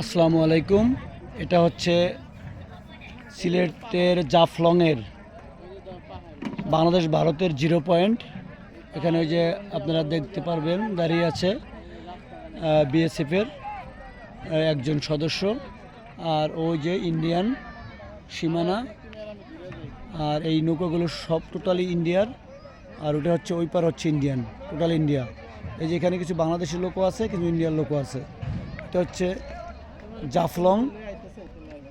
আসসালামু আলাইকুম। এটা হচ্ছে সিলেটের জাফলংয়ের বাংলাদেশ ভারতের জিরো পয়েন্ট। এখানে ওই যে আপনারা দেখতে পারবেন, দাঁড়িয়ে আছে বিএসএফের একজন সদস্য। আর ওই যে ইন্ডিয়ান সীমানা, আর এই নৌকাগুলো সব টোটালি ইন্ডিয়ার আর ওটা হচ্ছে ওই পার হচ্ছে ইন্ডিয়ান টোটাল ইন্ডিয়া এই যে এখানে কিছু বাংলাদেশের লোকও আছে, কিছু ইন্ডিয়ার লোকও আছে। এটা হচ্ছে জাফলং,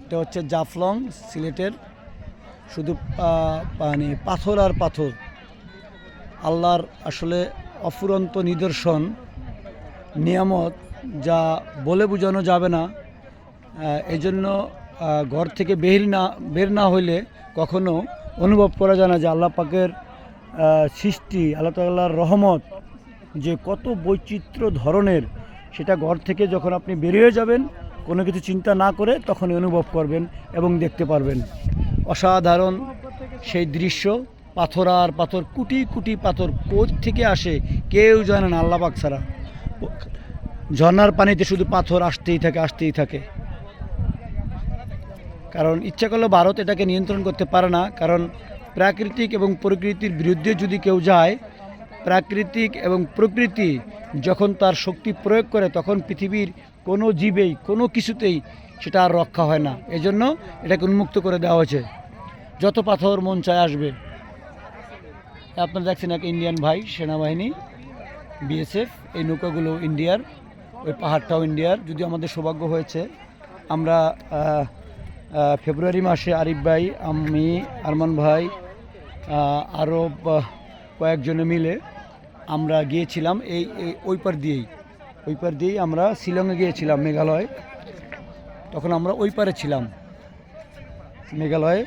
এটা হচ্ছে জাফলং সিলেটের শুধু মানে পাথর আর পাথর। আল্লাহর আসলে অফুরন্ত নিদর্শন, নিয়ামত যা বলে বোঝানো যাবে না। এজন্য ঘর থেকে বের না বের না হইলে কখনো অনুভব করা যায় না যে আল্লাহ পাকের সৃষ্টি, আল্লাহ তাল্লাহর রহমত যে কত বৈচিত্র্য ধরনের, সেটা ঘর থেকে যখন আপনি বেরিয়ে যাবেন কোনো কিছু চিন্তা না করে তখনই অনুভব করবেন এবং দেখতে পারবেন। অসাধারণ সেই দৃশ্য, পাথর আর পাথর, কুটি কুটি পাথর কোচ থেকে আসে কেউ জানে না, আল্লাহ পাক ছাড়া। ঝর্নার পানিতে শুধু পাথর আসতেই থাকে আসতেই থাকে। কারণ ইচ্ছা করলে ভারত এটাকে নিয়ন্ত্রণ করতে পারে না, কারণ প্রাকৃতিক এবং প্রকৃতির বিরুদ্ধে যদি কেউ যায় প্রাকৃতিক এবং প্রকৃতি যখন তার শক্তি প্রয়োগ করে, তখন পৃথিবীর কোনো জীবেই, কোনো কিছুতেই সেটা আর রক্ষা হয় না। এজন্য এটাকে উন্মুক্ত করে দেওয়া হয়েছে। যত পাথর মন চায় আসবে। আপনারা দেখছেন এক ইন্ডিয়ান ভাই, সেনাবাহিনী বিএসএফ এই নৌকাগুলো ইন্ডিয়ার ওই পাহাড়টাও ইন্ডিয়ার যদি আমাদের সৌভাগ্য হয়েছে, আমরা ফেব্রুয়ারি মাসে আরিফ ভাই, আমি, আরমান ভাই আরও কয়েকজনে মিলে আমরা গিয়েছিলাম এই ওই পার দিয়েই। ওই পার দিয়েই আমরা শিলংয়ে গিয়েছিলাম মেঘালয়। তখন আমরা ওই পারে ছিলাম। মেঘালয়ে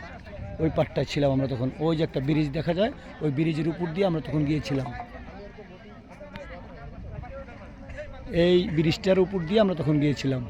ওই পারটায় ছিলাম আমরা তখন। ওই যে একটা ব্রিজ দেখা যায়, ওই ব্রিজের উপর দিয়ে আমরা তখন গিয়েছিলাম। এই ব্রিজটার উপর দিয়ে আমরা তখন গিয়েছিলাম।